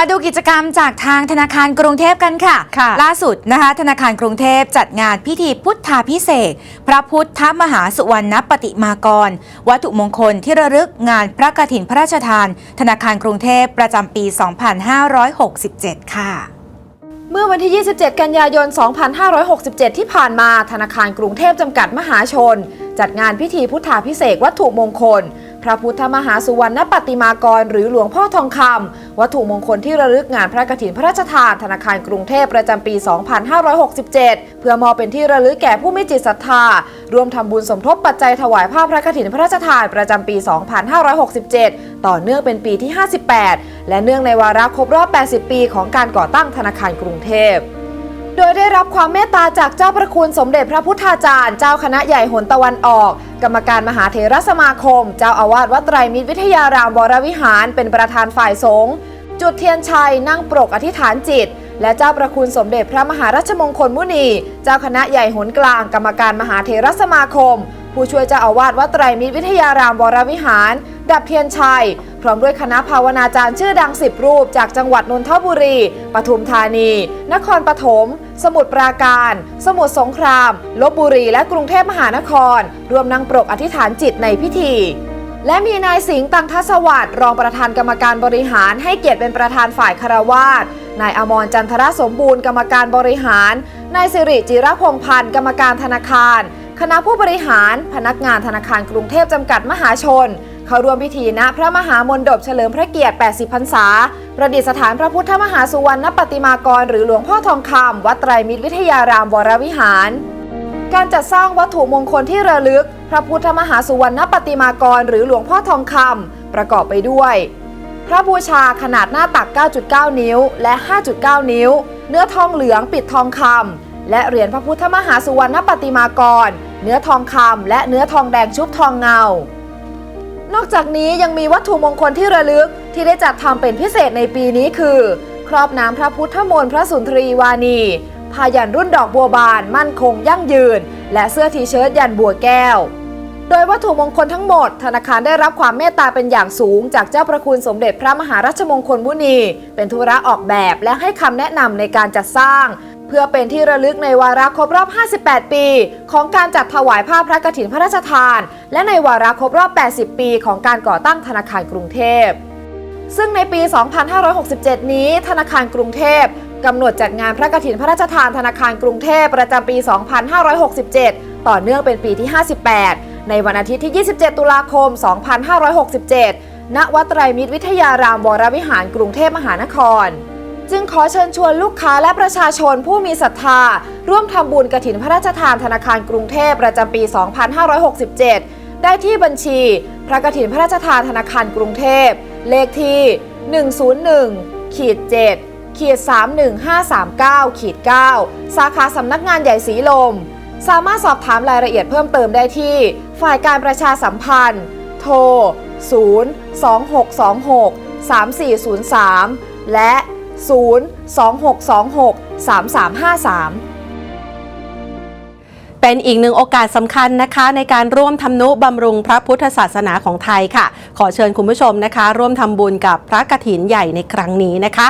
มาดูกิจกรรมจากทางธนาคารกรุงเทพกันค่ะค่ะล่าสุดนะคะธนาคารกรุงเทพจัดงานพิธีพุทธาพิเศษกพระพุทธมหาสุวรรณปฏิมากร วัตถุมงคลที่ระลึกงานพระกฐินพระราชทาน ธนาคารกรุงเทพประจำปี 2567 ค่ะเมื่อวันที่ 27 กันยายน 2567 ที่ผ่านมา ธนาคารกรุงเทพจำกัดมหาชน จัดงานพิธีพุทธาพิเศษกวัตถุมงคล พระพุทธมหาสุวรรณปฏิมากร หรือหลวงพ่อทองคำวัตถุมงคลที่ระลึกงานพระกฐินพระราชทานธนาคารกรุงเทพประจำปี 2567 เพื่อมอบเป็นที่ระลึกแก่ผู้มีจิตศรัทธารวมทำบุญสมทบปัจจัยถวายผ้าพระกฐินพระราชทานประจำปี 2567 ต่อเนื่องเป็นปีที่ 58 และเนื่องในวาระครบรอบ 80 ปีของการก่อตั้งธนาคารกรุงเทพ โดยได้รับความเมตตาจากเจ้าพระคุณสมเด็จพระพุทธาจารย์ เจ้าคณะใหญ่หนตะวันออก กรรมการมหาเถรสมาคม เจ้าอาวาสวัดไตรมิตรวิทยารามวรวิหาร เป็นประธานฝ่ายสงฆ์จุดเทียนชัยนั่งปรกอธิษฐานจิต และเจ้าประคุณสมเด็จพระมหารัชมงคลมุนี เจ้าคณะใหญ่หนกลาง กรรมการมหาเถรสมาคม ผู้ช่วยเจ้าอาวาสวัดไตรมิตรวิทยารามวรวิหาร ดับเทียนชัย พร้อมด้วยคณะภาวนาจารย์ชื่อดัง10รูป จากจังหวัดนนทบุรี ปทุมธานี นครปฐม สมุทรปราการ สมุทรสงคราม ลบบุรี และกรุงเทพมหานคร รวมนั่งปรกอธิษฐานจิตในพิธีและมีนายสิงห์ตังทัศวัตรรองประธานกรรมการบริหารให้เกียรติเป็นประธานฝ่ายคารวาสนายอมรจันทรสมบูรณ์กรรมการบริหาร นายสิริจิรพงษ์พันธ์กรรมการธนาคาร คณะผู้บริหารพนักงานธนาคารกรุงเทพจำกัดมหาชน เข้าร่วมพิธีณพระมหามนดบเฉลิมพระเกียรติ 80 พรรษา ประดิษฐานพระพุทธมหาสุวรรณปฏิมากร หรือหลวงพ่อทองคำวัดไตรมิตรวิทยารามวรวิหาร การจัดสร้างวัตถุมงคลที่ระลึก พระพุทธมหาสุวรรณปฏิมากร หรือหลวงพ่อทองคำประกอบไปด้วย พระบูชาขนาดหน้าตัก 9.9 นิ้ว และ 5.9 นิ้ว เนื้อทองเหลืองปิดทองคำและเหรียญพระพุทธมหาสุวรรณปฏิมากร เนื้อทองคำและเนื้อทองแดงชุบทองเงา นอกจากนี้ยังมีวัตถุมงคลที่ระลึกที่ได้จัดทำเป็นพิเศษในปีนี้คือ ครอบน้ำพระพุทธมนต์พระสุนทรีวานีพายันรุ่นดอกบัวบานมั่นคงยั่งยืน และเสื้อทีเชิ้ตยันบัวแก้ว โดยวัตถุมงคลทั้งหมด ธนาคารได้รับความเมตตาเป็นอย่างสูง จากเจ้าประคุณสมเด็จพระมหารัชมงคลมุนี เป็นธุระออกแบบและให้คำแนะนำในการจัดสร้าง เพื่อเป็นที่ระลึกในวาระครบรอบ 58 ปี ของการจัดถวายผ้าพระกฐินพระราชทาน และในวาระครบรอบ 80 ปีของการก่อตั้งธนาคารกรุงเทพ ซึ่งในปี 2567 นี้ ธนาคารกรุงเทพกำหนดจัดงานพระกฐินพระราชทานธนาคารกรุงเทพประจำปี 2567 ต่อเนื่องเป็นปีที่ 58 ในวันอาทิตย์ที่ 27 ตุลาคม 2567 ณ วัดไตรมิตรวิทยารามวรวิหารกรุงเทพมหานคร จึงขอเชิญชวนลูกค้าและประชาชนผู้มีศรัทธา ร่วมทำบุญกฐินพระราชทานธนาคารกรุงเทพประจำปี 2567 ได้ที่บัญชี พระกฐินพระราชทานธนาคารกรุงเทพ เลขที่ 101ขีด7ขีด31539ขีด9สาขาสำนักงานใหญ่สีลม สามารถสอบถามรายละเอียดเพิ่มเติมได้ที่ ฝ่ายการประชาสัมพันธ์ โทร 0 2626 3403 และ0 2626 3353เป็นอีกหนึ่งโอกาสสำคัญนะคะในการร่วมทำนุบำรุงพระพุทธศาสนาของไทยค่ะ ขอเชิญคุณผู้ชมนะคะ ร่วมทำบุญกับพระกฐินใหญ่ในครั้งนี้นะคะ